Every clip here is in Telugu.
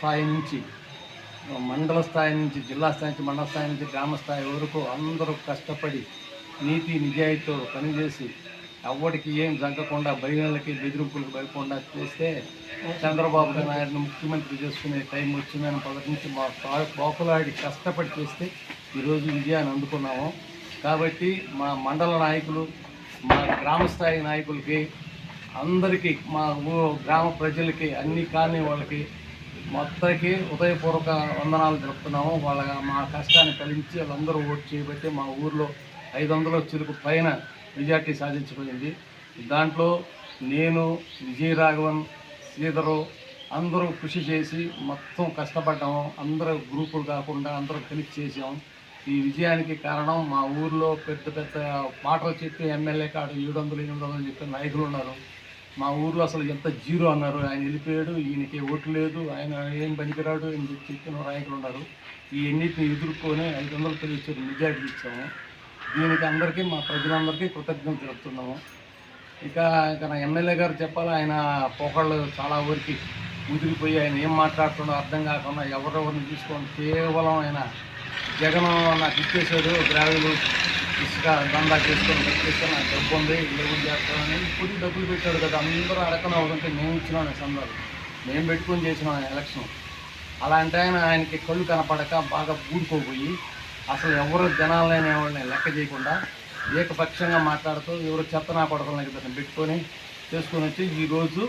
స్థాయి నుంచి మండల స్థాయి నుంచి జిల్లా స్థాయి నుంచి మండల స్థాయి నుంచి గ్రామ స్థాయి వరకు అందరూ కష్టపడి నీతి నిజాయితీతో పనిచేసి ఎవ్వడికి ఏం జగ్గకుండా బహిళకి బెదిరింపులకు భయకుండా చేస్తే చంద్రబాబు నాయుడుని ముఖ్యమంత్రి చేసుకునే టైం వచ్చిందని పదవి నుంచి మా పా- పాపులాడి కష్టపడి చేస్తే ఈరోజు విజయాన్ని అందుకున్నాము. కాబట్టి మా మండల నాయకులు మా గ్రామ స్థాయి నాయకులకి అందరికీ మా గ్రామ ప్రజలకి అన్ని కాలనీ వాళ్ళకి మొత్తానికి ఉదయపూర్వక వందనాలు జరుపుతున్నాము వాళ్ళ మా కష్టాన్ని కలిగించి వాళ్ళందరూ ఓటు చేయబట్టి మా ఊర్లో ఐదు వందల చిరుకు పైన మెజార్టీ సాధించబడింది. దాంట్లో నేను విజయ రాఘవన్ శ్రీధరు అందరూ కృషి చేసి మొత్తం కష్టపడ్డాము. అందరూ గ్రూపులు కాకుండా అందరూ కలిసి చేసాము ఈ విజయానికి కారణం మా ఊర్లో పెద్ద పెద్ద మాటలు చెప్పి ఎమ్మెల్యే కాడు ఏడు వందలు ఎనిమిది వందలు చెప్పి నాయకులు ఉన్నారు. మా ఊర్లో అసలు ఎంత జీరో అన్నారు. ఆయన వెళ్ళిపోయాడు ఈయనకి ఓటు లేదు ఆయన ఏం పనికిరాడు అని చెప్పి చెప్పిన నాయకులు ఉన్నారు ఈ ఎన్నిటిని ఎదుర్కొని ఐదు వందలు తెలియచ్చారు మెజార్టీ ఇచ్చాము. దీనికి అందరికీ మా ప్రజలందరికీ కృతజ్ఞతలు తెలుపుతున్నాము. ఇక ఇక నా ఎమ్మెల్యే గారు చెప్పాలి ఆయన పోకళ్ళు చాలా ఊరికి ముదిరిపోయి ఆయన ఏం మాట్లాడుతుండో అర్థం కాకుండా ఎవరెవరిని తీసుకొని కేవలం ఆయన జగన్ నాకు ఇచ్చేసాడు గ్రావెలు ఇసుక దందా చేసుకొని వచ్చేస్తే నాకు డబ్బు ఉంది లేవు చేస్తామని ఇప్పుడు డబ్బులు పెట్టాడు కదా అందరూ అడగన అవుతుంటే మేము ఇచ్చినాం సందాలు. మేము పెట్టుకొని చేసినాం ఆయన ఎలక్షన్. అలాంటి ఆయన ఆయనకి కళ్ళు కనపడక బాగా పూడుకోపోయి అసలు ఎవరు జనాలనే వాళ్ళని లెక్క చేయకుండా ఏకపక్షంగా మాట్లాడుతూ ఎవరు చెత్తనా పడకుండా ఇతను పెట్టుకొని చేసుకొని వచ్చి ఈరోజు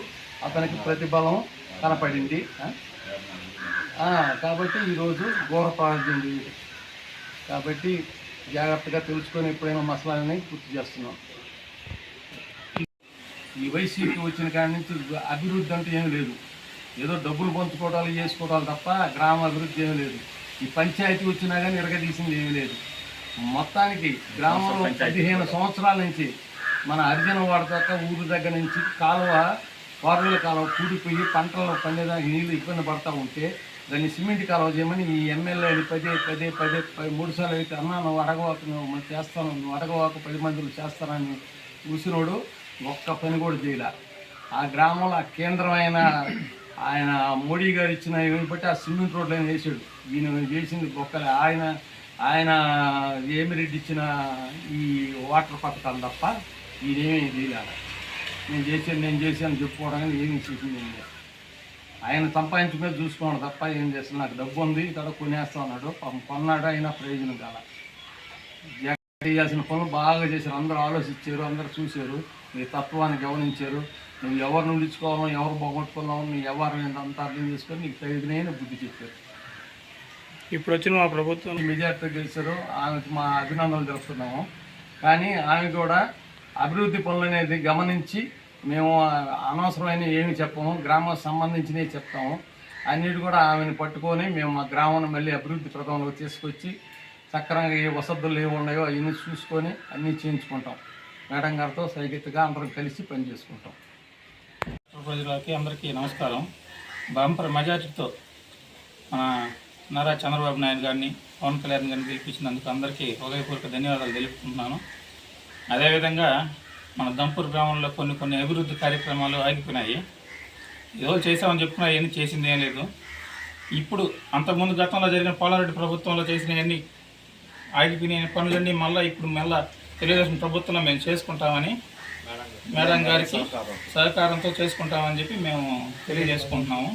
అతనికి ప్రతిఫలం కనపడింది. కాబట్టి ఈరోజు ఘోర ఘోరపడింది కాబట్టి జాగ్రత్తగా తెలుసుకొని ఎప్పుడైనా మసలాలని పూర్తి చేస్తున్నాం. ఈ వైసీపీ వచ్చిన కాడి నుంచి అభివృద్ధి అంటే ఏం లేదు. ఏదో డబ్బులు పంచుకోవడాలు చేసుకోవడాలు తప్ప గ్రామ అభివృద్ధి ఏమీ లేదు. ఈ పంచాయతీ వచ్చినా కానీ ఇరగదీసింది ఏమీ లేదు. మొత్తానికి గ్రామంలో పదిహేను సంవత్సరాల నుంచి మన అర్జున వాడ దాకా ఊరు దగ్గర నుంచి కాలువ వారుల కాలువ కూడిపోయి పంటలు పండేదానికి నీళ్ళు ఇబ్బంది పడతా ఉంటే దాన్ని సిమెంట్ కాలువ చేయమని ఈ ఎమ్మెల్యేని పదే పదే పదే పది మూడు సార్లు అయితే అన్నా నువ్వు అడగవాక నువ్వు చేస్తాను నువ్వు అడగవాకు పది మందిని చేస్తానని చూసినోడు ఒక్క పని కూడా చేయలే. ఆ గ్రామంలో ఆ కేంద్రమైన ఆయన మోడీ గారు ఇచ్చిన ఇవి బట్టి ఆ సిమెంట్ రోడ్లు ఆయన వేసాడు. ఈయన చేసింది బొక్కలే ఆయన ఆయన ఏమిరెడ్డి ఇచ్చిన ఈ వాటర్ పథకాలు తప్ప ఈయనేమీ చేయలేదు నేను చేశాను నేను చేశాను చెప్పుకోవడానికి ఏమీ చేసింది ఏం లేదు. ఆయన సంపాదించుకునే చూసుకోండి తప్ప ఏం చేస్తాను నాకు డబ్బు ఉంది ఇక్కడ కొనేస్తా ఉన్నాడు కొన్నాడు అయినా ప్రయోజనం కాల. చేయాల్సిన పనులు బాగా చేశారు. అందరూ ఆలోచించారు అందరూ చూశారు. మీ తత్వాన్ని గమనించారు. నువ్వు ఎవరు నుండించుకోవాలో ఎవరు పోగొట్టుకున్నావు నీ ఎవరు అంతా అర్థం చేసుకొని నీకు తగిన బుద్ధి చెప్పారు. ఇప్పుడు వచ్చిన మా ప్రభుత్వం మెజార్టీ గెలిచారు. ఆమెకి మా అభినందనలు తెలుపుతున్నాము. కానీ ఆమె కూడా అభివృద్ధి పనులు అనేది గమనించి మేము అనవసరమైన ఏమి చెప్పము గ్రామం సంబంధించినవి చెప్తాము. అన్నిటి కూడా ఆమెను పట్టుకొని మేము మా గ్రామాన్ని మళ్ళీ అభివృద్ధి ప్రదంలోకి తీసుకొచ్చి సక్రమంగా ఏ వసతులు ఏమి ఉన్నాయో అవన్నీ చూసుకొని అన్నీ చేయించుకుంటాం. మేడం గారితో సైకిత్గా అందరం కలిసి పని చేసుకుంటాం. ప్రజలకి అందరికీ నమస్కారం. బంపర్ మెజార్టీతో మన నారా చంద్రబాబు నాయుడు గారిని పవన్ కళ్యాణ్ గారిని గెలిపించినందుకు అందరికీ హృదయపూర్వక ధన్యవాదాలు తెలుపుకుంటున్నాను. అదేవిధంగా మన దంపూర్ గ్రామంలో కొన్ని కొన్ని అభివృద్ధి కార్యక్రమాలు ఆగిపోయినాయి. ఏదో చేసామని చెప్పుకున్నా ఏమి చేసింది ఏం లేదు. ఇప్పుడు అంతకుముందు గతంలో జరిగిన పోలారెడ్డి ప్రభుత్వంలో చేసినవన్నీ ఆగిపోయిన పనులన్నీ మళ్ళీ ఇప్పుడు మళ్ళీ తెలుగుదేశం ప్రభుత్వంలో మేము చేసుకుంటామని మేడం గారికి సహకారంతో చేసుకుంటామని చెప్పి మేము తెలియజేసుకుంటున్నాము.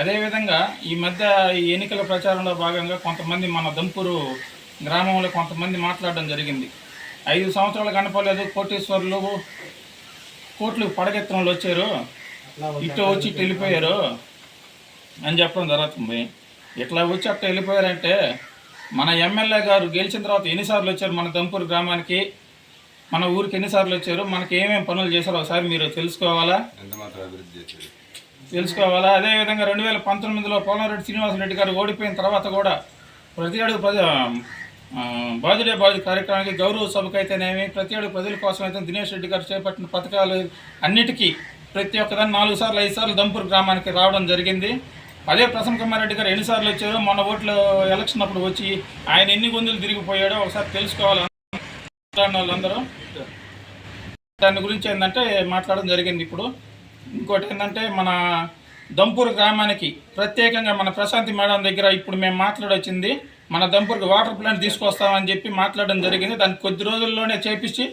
అదేవిధంగా ఈ మధ్య ఈ ఎన్నికల ప్రచారంలో భాగంగా కొంతమంది మన దంపూరు గ్రామంలో కొంతమంది మాట్లాడడం జరిగింది. ఐదు సంవత్సరాలు కనపడలేదు కోటేశ్వర్లు కోట్లు పడగెత్తన వాళ్ళు వచ్చారు ఇటు వచ్చి ఇటు వెళ్ళిపోయారు అని చెప్పడం జరుగుతుంది. ఇట్లా వచ్చి అట్లా వెళ్ళిపోయారంటే మన ఎమ్మెల్యే గారు గెలిచిన తర్వాత ఎన్నిసార్లు వచ్చారు మన దంపూరు గ్రామానికి? మన ఊరికి ఎన్నిసార్లు వచ్చారు? మనకి ఏమేమి పనులు చేశారో? ఒకసారి మీరు తెలుసుకోవాలా? తెలుసుకోవాలా? అదేవిధంగా రెండు వేల పంతొమ్మిదిలో పోలారెడ్డి శ్రీనివాసరెడ్డి గారు ఓడిపోయిన తర్వాత కూడా ప్రతి అడుగు ప్రజ ఆ, కార్యక్రమానికి గౌరవ సభకు అయితేనేమి ప్రతి ఏడు ప్రజల కోసం అయితే దినేష్ రెడ్డి గారు చేపట్టిన పథకాలు అన్నిటికీ ప్రతి ఒక్కదాన్ని నాలుగు సార్లు ఐదు సార్లు దంపూర్ గ్రామానికి రావడం జరిగింది. అదే ప్రసన్న కుమార్ రెడ్డి గారు ఎన్నిసార్లు వచ్చారో మొన్న ఓట్ల ఎలక్షన్ అప్పుడు వచ్చి ఆయన ఎన్ని గొంతులు తిరిగిపోయాడో ఒకసారి తెలుసుకోవాలి వాళ్ళందరూ. దాని గురించి ఏంటంటే మాట్లాడడం జరిగింది ఇప్పుడు. ఇంకోటి ఏంటంటే మన దంపూర్ గ్రామానికి ప్రత్యేకంగా మన ప్రశాంతి మేడం దగ్గర ఇప్పుడు మేము మాట్లాడొచ్చింది. మన దంపూర్కి వాటర్ ప్లాంట్ తీసుకొస్తామని చెప్పి మాట్లాడడం జరిగింది దానికి కొద్ది రోజుల్లోనే చేపించి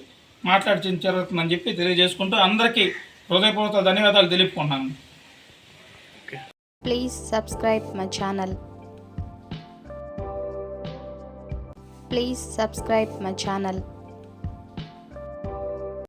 మాట్లాడి జరుగుతుందని చెప్పి తెలియజేసుకుంటూ అందరికీ హృదయపూర్వక ధన్యవాదాలు తెలుపుకుంటున్నాను Please subscribe my channel. Please subscribe my channel.